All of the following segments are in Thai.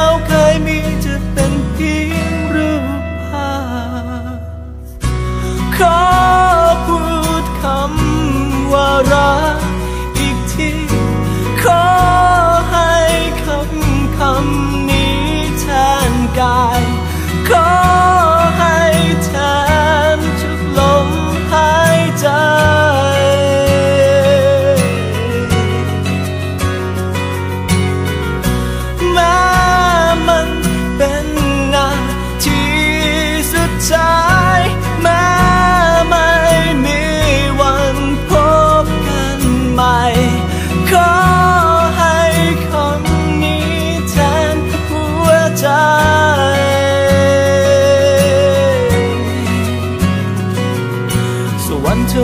เราเคยมีจะเป็นเพียงรูปภาพขอพูดคำว่ารักอีก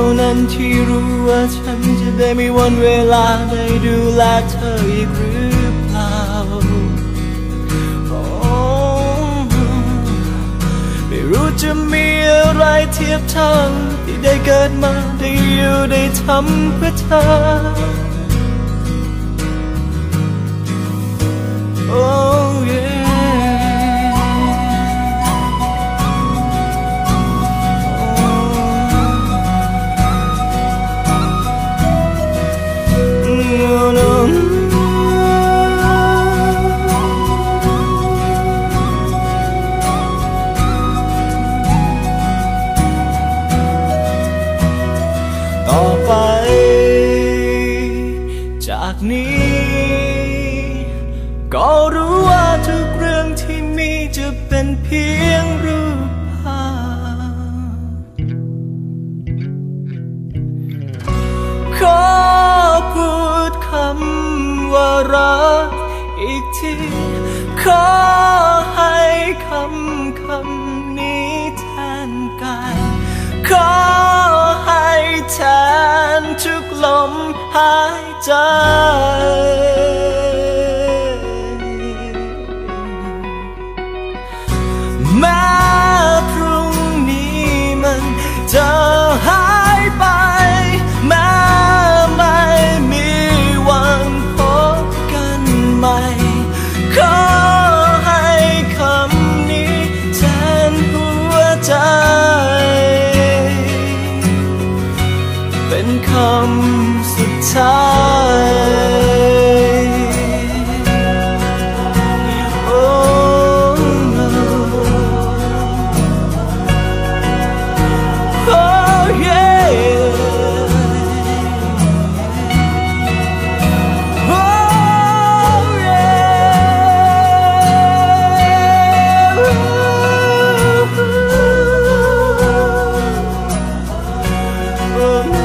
านั้นที่รู้ว่าฉันจะได้มีวันเวลาได้ดูแลเธออีกหรือเปล่าโอ้ไม่รู้จะมีอะไรเทียบเท่าที่ได้เกิดมาได้อยู่ได้ทำเพื่อเธอ พียงรูปภาพขอพูดคำว่ารักอีกทีขอให้คำคำนี้แทนกายขอให้แทนทุกลมหายใจ นี้มันจะหายไปแม้ไม่มีวันพบกันใหม่ ขอให้คำนี้แทนหัวใจ เป็นคำสุดท้าย love.